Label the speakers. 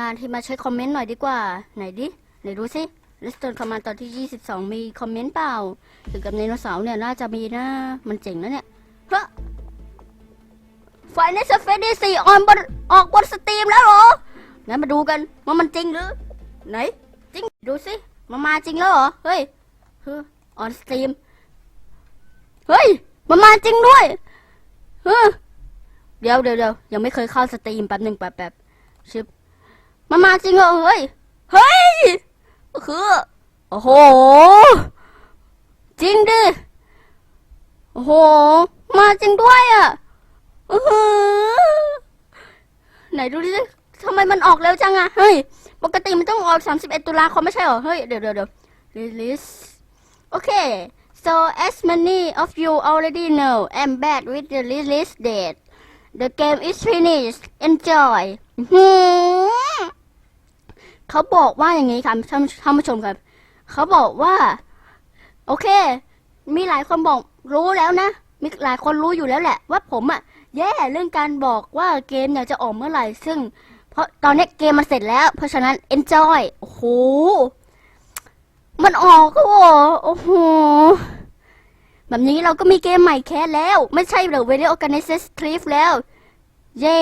Speaker 1: นานๆที่มาใช้คอมเมนต์หน่อยดีกว่า ไหนดิไหนดูสิเลสเตอร์คอมมานตอนที่ 22 มีคอมเมนต์เปล่าถึงกับไดโนเสาร์เนี่ยน่าจะมีนะ มันเจ๋งนะเนี่ยฮะไฟในสเฟดีสี่ออนบนออกบนสตรีมแล้วเหรอ งั้นมาดูกันว่ามันจริงหรือ ไหน จริง ดูสิมามาจริงแล้วเหรอ เฮ้ยเฮ้อออนสตรีม เฮ้ยมันมาจริงด้วยเฮ้อเดี๋ยวเดี๋ยวเดี๋ยวยังไม่เคยเข้าสตรีมแป๊บหนึ่งแป๊บแป๊บชิบ มันมาจริงเหรอเฮ้ย เฮ้ย คือ โอ้โห จริงดิ โอ้โห มาจริงด้วยอะอไหนดูดิทำไมมันออกเร็วจังอะเฮ้ย ปกติมันต้องออก 31 ตุลาคมไม่ใช่เหรอ เฮ้ย เดี๋ยวเดี๋ยวเดี๋ยว release โอเค so as many of you already know I'm bad with the release date the game is finished enjoy หื เขาบอกว่าอย่างนี้ครับท่านท่านผู้ชมครับ เขาบอกว่า โอเค มีหลายคนบอกรู้แล้วนะ มีหลายคนรู้อยู่แล้วแหละ ว่าผมอะแย่เรื่องการบอกว่าเกมเนี่ยจะออกเมื่อไหร่ ซึ่ง เพราะตอนนี้เกมมันเสร็จแล้ว เพราะฉะนั้น enjoy โอ้โห มันออกก็โอ้โอ้โหแบบนี้เราก็มีเกมใหม่แค่แล้ว ไม่ใช่เหรอ Video Organizes Cliff แล้ว เย้